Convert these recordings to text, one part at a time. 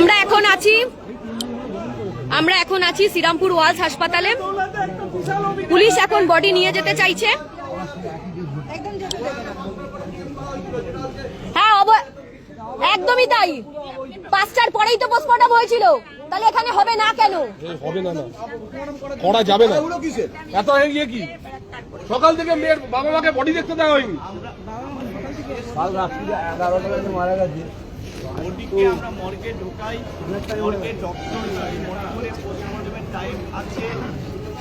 আমরা এখন আছি আমরা এখন আছি শ্রীরামপুর ওয়ালস হাসপাতালে। পুলিশ এখন বডি নিয়ে যেতে চাইছে। হ্যাঁ অব- একদমই তাই। পাঁচটার পরেই তো পোস্টমর্টম হয়েছিল। তাহলে এখানে হবে না কেন? হবে না না। করা যাবে না। এত এগিয়ে কি? সকাল থেকে মেয়ের বাবা মাকে বডি দেখতে দেওয়া হয়নি। বডিকে আমরা মর্গে ঢোকাই মর্গে ডক্টর মনে করে পোস্টমর্টমের টাইম আছে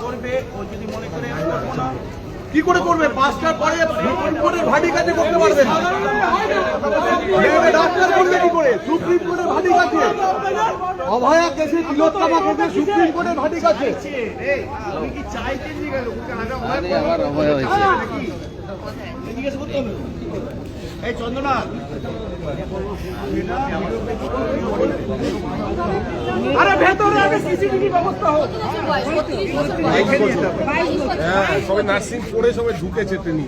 করবে ও যদি মনে করে করব না। কি করে করবে? পাঁচটার পরে সুপ্রিম কোর্টের ভাটি কাছে করতে পারবে না। ডাক্তার করবে কি করে? সুপ্রিম কোর্টের ভাটি কাছে অভয়া কেসে তিলোত্তমা কেসে সুপ্রিম কোর্টের ভাটি কাছে আমি কি চাইতে গেল? জিজ্ঞেস করতে হবে এই চন্দনা ভেতরে হ্যাঁ সবে নার্সিং পড়ে সবে ঢুকেছে ট্রেনিং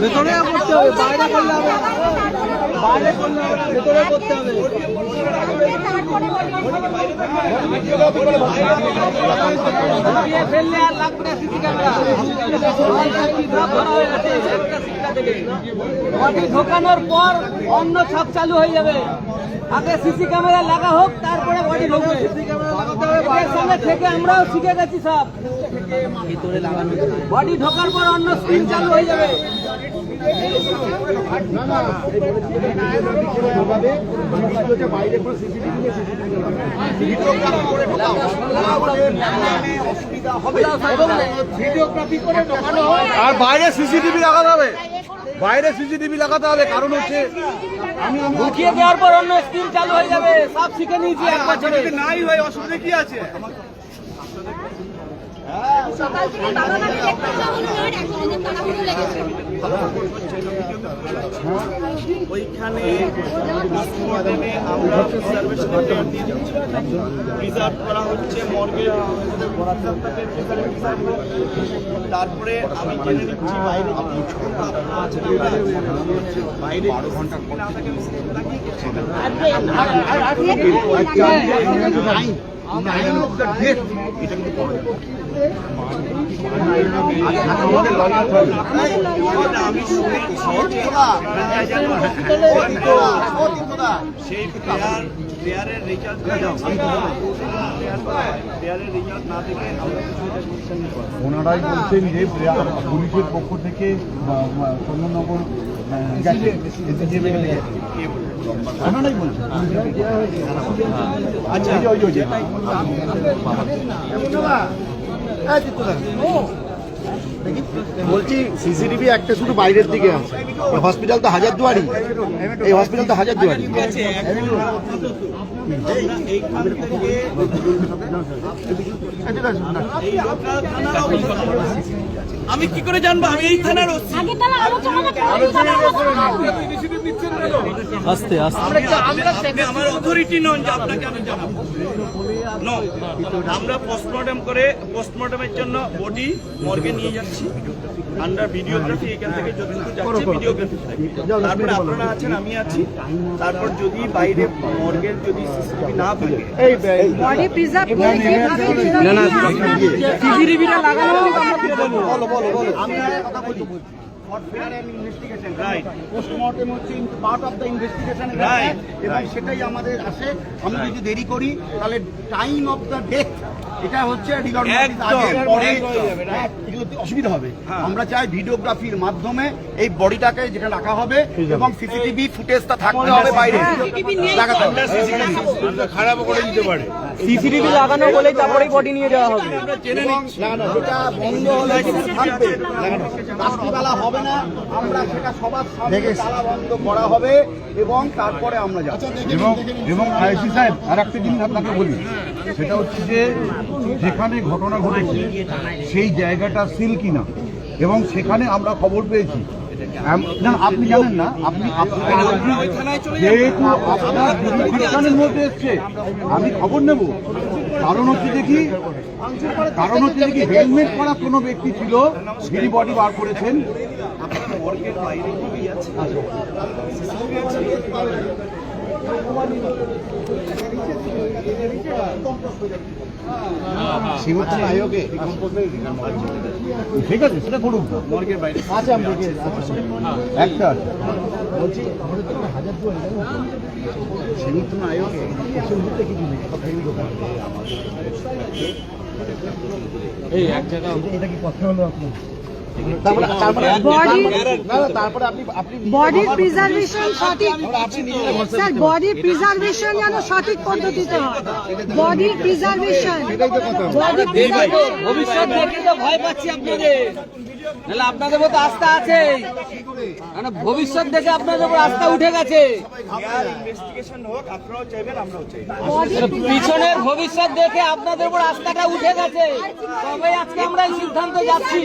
ভেতরে করতে হবে বাইরে করলে হবে বাইরে করলে ভেতরে করতে হবে। ফেললে আর লাগবে না সিসি ক্যামেরা। বডি ঢোকানোর পর অন্য সব চালু হয়ে যাবে। আগে সিসি ক্যামেরা লাগা হোক, তারপরে বডি ঢুকবে। এর থেকে আমরাও শিখে গেছি সব। বডি ঢোকার পর অন্য স্ক্রিন চালু হয়ে যাবে। আর বাইরে সিসিটিভি লাগাতে হবে। বাইরে সিসিটিভি লাগাতে হবে কারণ হচ্ছে আমি ঢুকিয়ে দেওয়ার পর অন্য স্কিম চালু হয়ে যাবে সব শিখে নিয়েছি এক বছরে। নাই হয় অসুবিধা কি আছে? সকাল থেকে বাবা মাকে দেখতে যাওয়া হলো না এখন ওদের তাড়াহুড়ো লেগেছে। ওইখানে আমরা অবজারভেশনে টেন্ট দিয়ে দিচ্ছি প্রিজার্ভ করা হচ্ছে মর্গে তারপরে আমি জেনে নিচ্ছি বাইরে বাইরে বারো ঘণ্টার পর সেই না দেখে। ওনারাই বলছেন যে পুলিশের পক্ষ থেকে চন্দননগর আচ্ছা। বলছি সিসিটিভি একটা শুধু বাইরের দিকে আছে। হসপিটাল তো হাজার দুয়ারি এই হসপিটাল তো হাজার দুয়ারি ঠিক আছে এই আমি কি করে জানব? আমি এই থানার আস্তে আস্তে। আমার অথরিটি নন যে আপনাকে আমি জানাব। আমরা পোস্টমর্টম করে পোস্টমর্টমের জন্য বডি মর্গে নিয়ে যাচ্ছি। আন্ডার ভিডিওগ্রাফি এখান থেকে যতটুকু যাচ্ছে ভিডিওগ্রাফি তারপরে আপনারা আছেন আমি আছি। তারপর যদি বাইরে মর্গের যদি সিসিটিভি না থাকে বডি প্রিজার্ভ করে সিসিটিভিটা লাগানো বলো বলো বলো আমি কথা বলি for fair and investigation Right. Postmortem হচ্ছে part of the investigation Right, এবং সেটাই আমাদের আসে। আমি যদি দেরি করি তাহলে টাইম অফ দ্য ডেথ এটা হচ্ছে রিগার্ড আগে পরে অসুবিধা হবে। হ্যাঁ। আমরা চাই ভিডিওগ্রাফির মাধ্যমে এই বডিটাকে যেটা রাখা হবে এবং সিসিটিভি ফুটেজটা থাকতে হবে। বাইরে লাগাতে খারাপ করে দিতে পারে। সিসিটিভি লাগানো বলেই তারপরেই বডি নিয়ে যাওয়া হবে। যেটা বন্ধ হলে থাকবে। রাত্রিবেলা হবে না। আমরা সেটা সবার সামনে তালা বন্ধ করা হবে এবং তারপরে আমরা যাব। এবং এবং আইসি সাহেব আর একটা জিনিস আপনাকে বলি। সেটা হচ্ছে যে যেখানে ঘটনা ঘটেছে সেই জায়গাটা সিল কিনা। এবং সেখানে আমরা খবর পেয়েছি। না, আপনি জানেন না, আপনি যেহেতু আপনার মধ্যে এসছে, আমি খবর নেব। কারণ হচ্ছে দেখি কারণ হচ্ছে দেখি হেলমেট করা কোনো ব্যক্তি ছিল যিনি বডি বার করেছেন। সীমান্ত আয়োগে ঠিক আছে সেটা করুন আমরা একটা আছে সীমিত আয়োগে তারপরে তারপরে বডি না না, তারপরে আপনি আপনি বডির প্রিজার্ভেশন সঠিক। স্যার বডির প্রিজার্ভেশন যেন সঠিক পদ্ধতিতে হয়। বডির প্রিজার্ভেশন বডি ভবিষ্যৎ দেখে তো ভয় পাচ্ছি আপনাদের। নাহলে আপনাদের মতো আস্থা আছে। মানে ভবিষ্যৎ দেখে আপনাদের উপর আস্থা উঠে গেছে। চাই। পিছনের ভবিষ্যৎ দেখে আপনাদের উপর আস্থাটা উঠে গেছে। তবে আজকে আমরা এই সিদ্ধান্ত যাচ্ছি।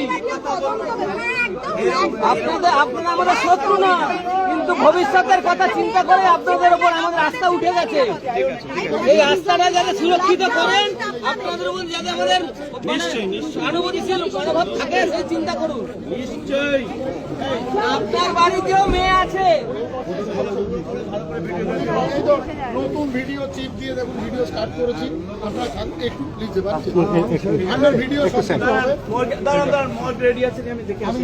আপনাদের আপনারা আমাদের শত্রু না কিন্তু ভবিষ্যতের কথা চিন্তা করে আপনাদের উপর আমাদের আস্থা উঠে গেছে। এই আস্থাটা যাতে সুরক্ষিত করেন আপনাদের উপর যাতে আমাদের অনুভূতিশীল মনোভাব থাকে সেই চিন্তা করুন। নিশ্চয়ই। বাড়িতেও মেয়ে আছে? নতুন ভিডিও চিপ দিয়ে দেখুন ভিডিও স্টার্ট করেছি। আপনারা একটু প্লিজ পাচ্ছেন আমার ভিডিও দাঁড়ান দাঁড়ান মর্গ রেডি আছে আমি দেখে আসি।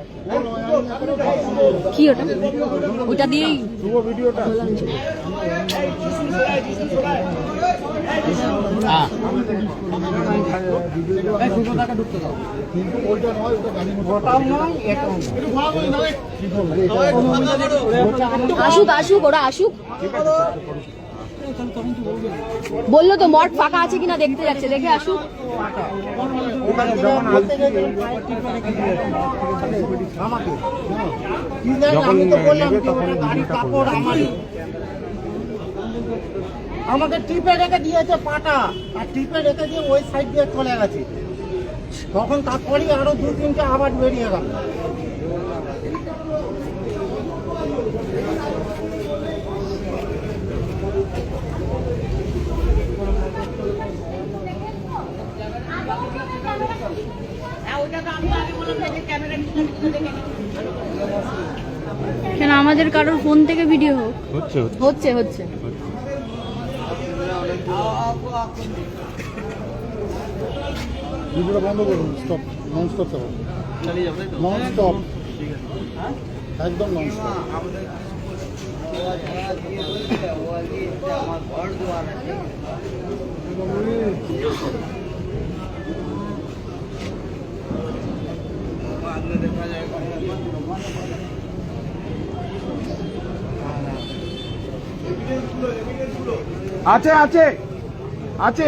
কি ওটা? ওটা দিয়েই আসুক আসুক ওরা আসুক। বলল তো মঠ ফাঁকা আছে কিনা দেখতে যাচ্ছে দেখে আসুক। আমাকে টিপে রেখে দিয়েছে পাটা আর টিপে রেখে দিয়ে ওই সাইড দিয়ে চলে গেছে। তখন তারপরেই আরও দু তিনটে আবার বেরিয়ে গেল। কেন আমাদের কারোর ফোন থেকে ভিডিও হোক। হচ্ছে হচ্ছে। ভিডিওটা বন্ধ করুন stop non stop non stop একদম নন স্টপ আছে আছে আছে।